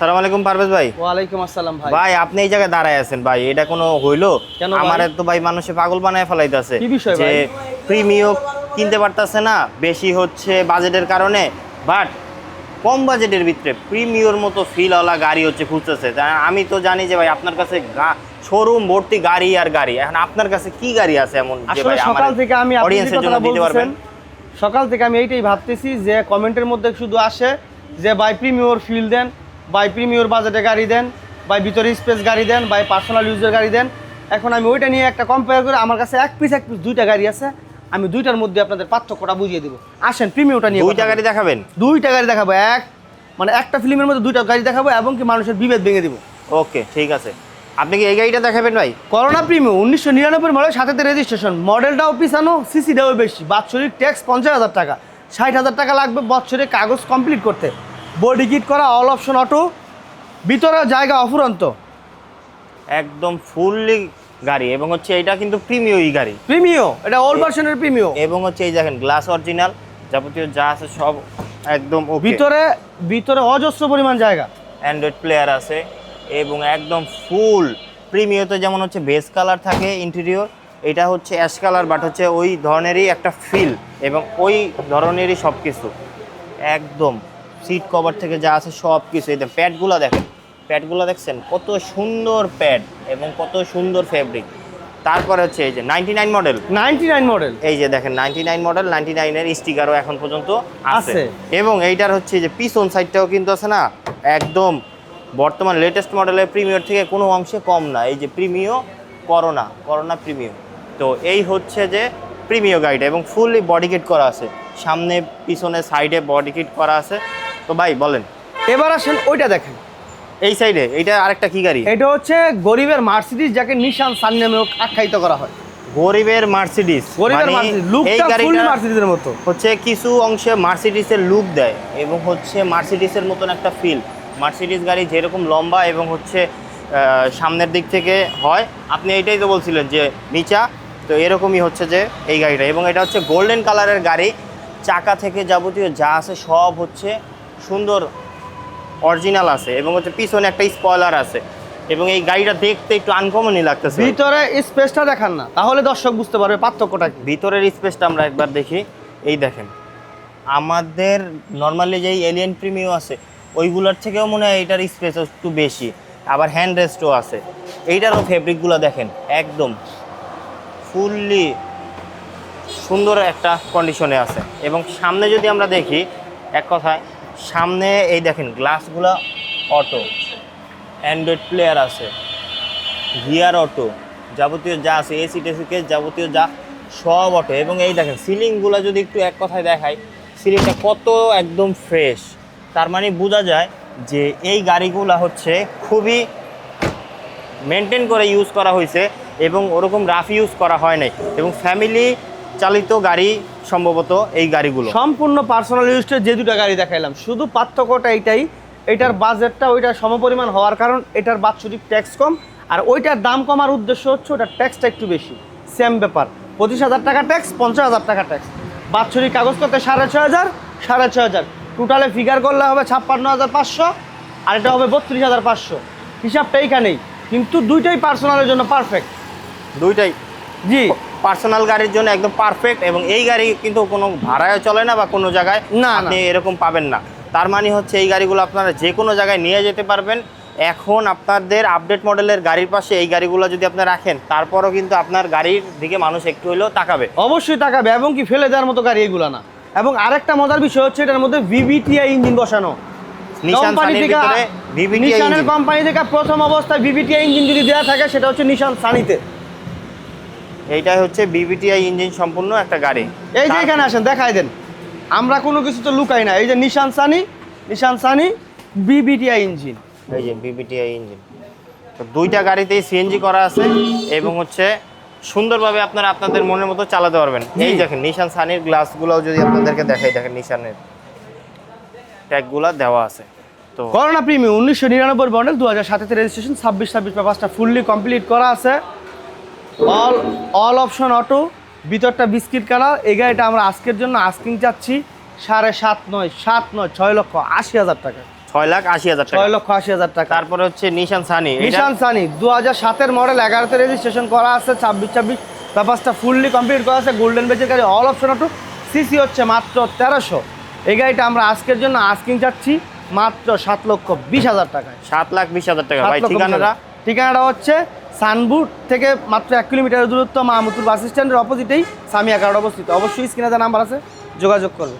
সালাম আলাইকুম পারভেজ ভাই। ওয়ালাইকুম আসসালাম ভাই। ভাই আপনি এই জায়গায় দাঁড়ায় আছেন ভাই এটা কোনো হইল? আমার তো ভাই মানুষে পাগল বানায় ফেলাইতেছে। যে ভাই? কিনতে পারতাছে না বেশি হচ্ছে বাজেটের কারণে বাট কম বাজেটের ভিতরে প্রিমিয়র মতো ফিলওয়ালা গাড়ি হচ্ছে খুঁজতেছে। আমি তো জানি যে ভাই আপনার কাছে শোরুম ভর্তি গাড়ি আর গাড়ি। এখন আপনার কাছে কি গাড়ি আছে এমন যে ভাই সকাল থেকে আমি আপনি যে অডিয়েন্সের জন্য দিতে পারবেন? সকাল থেকে আমি এইটাই ভাবতেছি যে কমেন্টের মধ্যে শুধু আসে যে ভাই প্রিমিয়র ফিল দেন বাই প্রিমিয়র বাজেটে গাড়ি দেন বাই ভিতরে স্পেস গাড়ি দেন বাই পার্সোনাল ইউজের গাড়ি দেন। এখন আমি ওইটা নিয়ে একটা কম্পেয়ার করে আমার কাছে এক পিস এক পিস দুইটা গাড়ি আছে আমি দুইটার মধ্যে আপনাদের পার্থক্যটা বুঝিয়ে দেবো। আসেন প্রিমিয়রটা নিয়ে দুইটা গাড়ি দেখাবেন? দুইটা গাড়ি দেখাবো এক মানে একটা ফিল্মের মধ্যে দুইটা গাড়ি দেখাবো এবং কি মানুষের বিভেদ ভেঙে দেবো। ওকে ঠিক আছে। আপনি কি এই গাড়িটা দেখাবেন ভাই? করোনা প্রিমিয়াম উনিশশো নিরানব্বই মডেল সাথে রেজিস্ট্রেশন মডেলটাও পিছানো সিসিটাও বেশি। বাৎসরিক ট্যাক্স পঞ্চাশ হাজার টাকা। ষাট হাজার টাকা লাগবে বছরে কাগজ কমপ্লিট করতে। বডি কিট করা অল অপশন অটো ভিতরে জায়গা অফুরন্ত। একদম ফুললি গাড়ি এবং হচ্ছে এটা কিন্তু প্রিমিয়ই গাড়ি। প্রিমিও এটা ওল্ড ভার্সনের প্রিমিও এবং হচ্ছে এই দেখেন গ্লাস অরিজিনাল যাবতীয় যা আছে সব একদম ভিতরে ভিতরে অজস্র পরিমাণ জায়গা। অ্যান্ড্রয়েড প্লেয়ার আছে এবং একদম ফুল। প্রিমিয়তে যেমন হচ্ছে বেস কালার থাকে ইন্টেরিয়র এটা হচ্ছে অ্যাশ কালার বাট হচ্ছে ওই ধরনেরই একটা ফিল এবং ওই ধরনেরই সব কিছু একদম। সিট কভার থেকে যা আছে সব কিছু এই প্যাডগুলো দেখেন প্যাডগুলো দেখছেন? কত সুন্দর প্যাড এবং কত সুন্দর ফেব্রিক তারপরে হচ্ছে এই যে ninety nine model ninety nine model এই যে দেখেন নাইনটি নাইন মডেল নাইনটি নাইনের স্টিকারও এখন পর্যন্ত আছে। এবং এইটার হচ্ছে যে পিছন সাইডটাও কিন্তু আছে না? একদম বর্তমান লেটেস্ট মডেলের প্রিমিয়র থেকে কোনো অংশে কম না। এই যে প্রিমিও করোনা করোনা প্রিমিও তো এই হচ্ছে যে প্রিমিয় গাড়িটা এবং ফুললি বডি কিট করা আছে। সামনে পিছনে সাইডে বডি কিট করা আছে। তো ভাই বলেন। এবার আসেন ওইটা দেখেন। এই সাইডে এইটা আরেকটা কি গাড়ি? এটা হচ্ছে গরিবের মার্সিডিজ যাকে নিশান সান নামেও আখ্যায়িত করা হয়। গরিবের মার্সিডিস গরিবের মার্সিডিজ লুকটা ফুল মার্সিডিজের মতো। হচ্ছে কিছু অংশে মার্সিডিসের লুক দেয় এবং হচ্ছে মার্সিডিসের মতন একটা ফিল মার্সিডিস গাড়ি যেরকম লম্বা এবং হচ্ছে সামনের দিক থেকে হয়। আপনি এইটাই তো বলছিলেন যে নিচা তো এরকমই হচ্ছে যে এই গাড়িটা। এবং এটা হচ্ছে গোল্ডেন কালারের গাড়ি। চাকা থেকে যাবতীয় যা আছে সব হচ্ছে সুন্দর অরিজিনাল আছে এবং হচ্ছে পিছনে একটা স্পয়লার আছে এবং এই গাড়িটা দেখতে একটু আনকমনই লাগতেছে। ভিতরে স্পেসটা দেখান না তাহলে দর্শক বুঝতে পারবে পার্থক্যটা কি। ভিতরের স্পেসটা আমরা একবার দেখি। এই দেখেন আমাদের নর্মালি যেই এলিয়েন প্রিমিও আছে ওইগুলোর থেকেও মনে হয় এইটার স্পেস একটু বেশি। আবার হ্যান্ড রেস্টও আছে। এইটারও ফেব্রিকগুলো দেখেন একদম ফুললি সুন্দর একটা কন্ডিশনে আছে। এবং সামনে যদি আমরা দেখি এক কথায় সামনে এই দেখেন গ্লাসগুলো অটো অ্যান্ড্রয়েড প্লেয়ার আছে গিয়ার অটো যাবতীয় যা আছে এসি টেসিকে যাবতীয় যা সব অটো এবং এই দেখেন সিলিংগুলো যদি একটু এক কথায় দেখাই সিলিংটা কত একদম ফ্রেশ তার মানে বোঝা যায় যে এই গাড়িগুলো হচ্ছে খুবই মেনটেন করে ইউজ করা হয়েছে এবং ওরকম রাফ ইউজ করা হয় নাই। এবং ফ্যামিলি চালিত গাড়ি সম্ভবত এই গাড়িগুলো। সম্পূর্ণ পার্সোনাল ইউজের যে দুটো গাড়ি দেখাইলাম শুধু পার্থক্যটা এইটাই এটার বাজেটটা ওইটার সমপরিমাণ হওয়ার কারণ এটার বাৎসরিক ট্যাক্স কম আর ওইটার দাম কমার উদ্দেশ্য হচ্ছে ওটার ট্যাক্সটা একটু বেশি। সেম ব্যাপার পঁচিশ হাজার টাকা ট্যাক্স পঞ্চাশ হাজার টাকা ট্যাক্স বাৎসরিক কাগজ করতে সাড়ে ছয় হাজার সাড়ে ছয় হাজার। টোটালে ফিগার করলে হবে ছাপ্পান্ন হাজার পাঁচশো আর এটা হবে বত্রিশ হাজার পাঁচশো। হিসাবটা এইখানেই কিন্তু দুইটাই পার্সোনালের জন্য পারফেক্ট দুইটাই। জি। পার্সোনাল গাড়ির জন্য একদম পারফেক্ট এবং এই গাড়ি কিন্তু কোনো ভাড়ায় চলে না বা কোনো জায়গায় না। আপনি এরকম পাবেন না। তার মানে হচ্ছে এই গাড়িগুলো আপনারা যে কোনো জায়গায় নিয়ে যেতে পারবেন। এখন আপনাদের আপডেট মডেলের গাড়ির পাশে এই গাড়িগুলো যদি আপনি রাখেন তারপরও কিন্তু আপনার গাড়ির দিকে মানুষ একটু হলেও তাকাবে। অবশ্যই তাকাবে এবং কি ফেলে দেওয়ার মতো গাড়ি এগুলো না। এবং আরেকটা মজার বিষয় হচ্ছে এটার মধ্যে ভিভিটিআই ইঞ্জিন বসানো। নিশান কোম্পানি থেকে নিশানের কোম্পানি থেকে প্রথম অবস্থায় ভিভিটিআই ইঞ্জিন যদি দেওয়া থাকে সেটা হচ্ছে নিশান সানিতে এইটাই হচ্ছে বিবিটিআই ইঞ্জিন সম্পূর্ণ একটা গাড়ি। এই যে এখানে আসেন দেখাই দেন। আমরা কোনো কিছু তো লুকাই না। এই যে Nissan Sunny Nissan Sunny VVTI engine এই যে বিবিটিআই ইঞ্জিন তো দুইটা গাড়িতেই সিএনজি করা আছে এবং হচ্ছে সুন্দরভাবে আপনারা আপনাদের মনের মতো চালাতে পারবেন। এই দেখেন নিশান সানির গ্লাসগুলোও যদি আপনাদেরকে দেখাই দেখেন নিশানের ট্যাগগুলো দেওয়া আছে। তো করোনা প্রিমিয়াম উনিশশো নিরানব্বই মডেল দু হাজার সাতেতে রেজিস্ট্রেশন ছাব্বিশ ছাব্বিশ পেপারসটা ফুললি কমপ্লিট করা আছে। অল অল অপশন অটো ভিতরটা বিস্কিট কালার এই গাড়িটা আমরা আজকের জন্য আস্কিং চাচ্ছি সাড়ে সাত নয় সাত নয় ছয় লক্ষ আশি হাজার টাকা। ছয় লাখ আশি হাজার ছয় লক্ষ আশি হাজার টাকা। তারপরে হচ্ছে নিশান সানি নিশান সানি দু হাজার সাতের মডেল এগারোতে রেজিস্ট্রেশন করা আছে ছাব্বিশ ছাব্বিশ। পেপারসটা ফুললি কমপ্লিট করা আছে গোল্ডেন বেজের গাড়ি অল অপশন টু সিসি হচ্ছে মাত্র তেরোশো। এই গাড়িটা আমরা আজকের জন্য আস্কিং চাচ্ছি মাত্র সাত লক্ষ বিশ হাজার টাকায়। সাত লাখ বিশ হাজার টাকা। ভাই ঠিকানাটা? ঠিকানাটা হচ্ছে সানবুট থেকে মাত্র এক কিলোমিটার দূরত্ব মাহমুদুর বাস স্ট্যান্ডের অপোজিটেই সামিয়া কার্ড অবস্থিত। অবশ্যই স্ক্রিনে যা নাম্বার আছে, যোগাযোগ করবে।